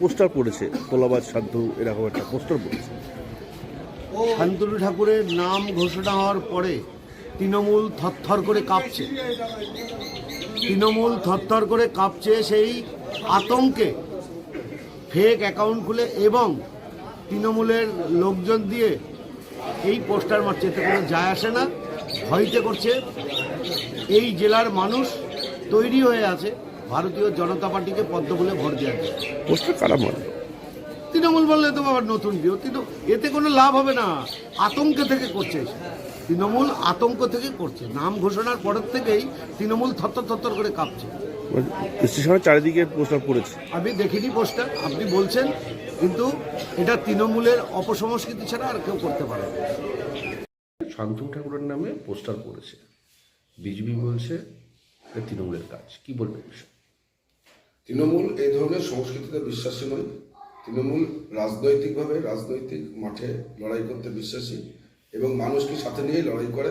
Poster পড়েছে, তোলাবাজ শান্তু এরকম একটা পোস্টার পড়েছে। শান্তনু ঠাকুরের নাম ঘোষণা হওয়ার পরে তৃণমূল থরথর করে কাঁপছে। তৃণমূল থরথর করে কাঁপছে সেই আতঙ্কে ফেক অ্যাকাউন্ট খুলে এবং তৃণমূলের লোকজন দিয়ে এই পোস্টার মারছে। এতে কোনো যায় আসে না, ভয়তে করছে। এই জেলার মানুষ তৈরি হয়ে আছে। ভারতীয় জনতা পার্টিকে পদ্ম বলে ভোট দেওয়ার জন্য। পোস্টার কারা মারল তৃণমূল বললে তো আবার নতুন কেউ কিন্তু এতে কোনো লাভ হবে না। আতঙ্ক থেকে করছে। তৃণমূল আতঙ্ক থেকে করছে। নাম ঘোষণার পরের থেকেই তৃণমূল থরথর থরথর করে কাঁপছে। স্টেশনের চারিদিকে পোস্টার পড়েছে। আমি দেখিনি পোস্টার আপনি বলছেন কিন্তু এটা তৃণমূলের অপসংস্কৃতি ছাড়া আর কেউ করতে পারে না। শান্তনু ঠাকুরের নামে পোস্টার পড়েছে। বিজেপি বলছে তৃণমূলের কাজ। কি বলবেন বিষয়? তৃণমূল এই ধরনের সংস্কৃতিতে বিশ্বাসী নয়। তৃণমূল রাজনৈতিকভাবে রাজনৈতিক মাঠে লড়াই করতে বিশ্বাসী এবং মানুষকে সাথে নিয়ে লড়াই করে।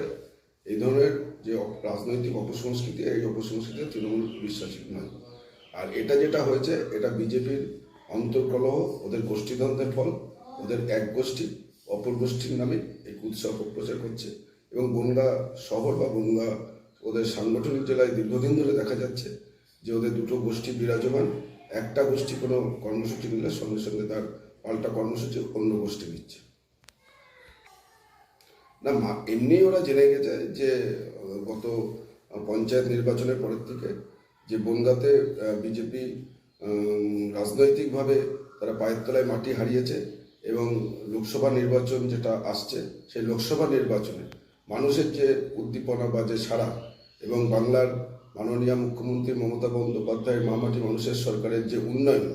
এই ধরনের যে রাজনৈতিক অপসংস্কৃতি, এই অপসংস্কৃতিতে তৃণমূল বিশ্বাসী নয়। আর এটা যেটা হয়েছে, এটা বিজেপির অন্তর্কলহ, ওদের গোষ্ঠীদ্বন্দ্বের ফল, ওদের এক গোষ্ঠী, অপর গোষ্ঠীর নামে এই উৎসব প্রচার করছে এবং বনগা শহর বা বনগা ওদের সাংগঠনিক জেলায় দীর্ঘদিন ধরে দেখা যাচ্ছে যে ওদের দুটো গোষ্ঠী বিরাজমান, একটা গোষ্ঠী কোনো কর্মসূচি নিলে সঙ্গে সঙ্গে তার পাল্টা কর্মসূচি অন্য গোষ্ঠী নিচ্ছে। না এমনি ওরা জেনে গেছে যে গত পঞ্চায়েত নির্বাচনের পরের থেকে যে বনগাতে বিজেপি রাজনৈতিকভাবে তারা পায়ের তলায় মাটি হারিয়েছে এবং লোকসভা নির্বাচন যেটা আসছে, সেই লোকসভা নির্বাচনে মানুষের যে উদ্দীপনা বা যে সারা এবং বাংলার মাননীয় মুখ্যমন্ত্রী মমতা বন্দ্যোপাধ্যায়ের মামাটি মানুষের সরকারের যে উন্নয়ন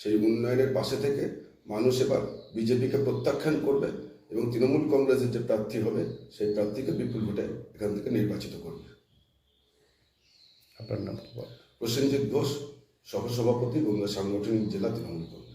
সেই উন্নয়নের পাশে থেকে মানুষ এবার বিজেপিকে প্রত্যাখ্যান করবে এবং তৃণমূল কংগ্রেসের যে প্রার্থী হবে সেই প্রার্থীকে বিপুল ভোটে এখান থেকে নির্বাচিত করবে। আপনার নাম প্রসেনজিৎ ঘোষ সহসভাপতি বঙ্গ সাংগঠনিক জেলা তৃণমূল কংগ্রেস।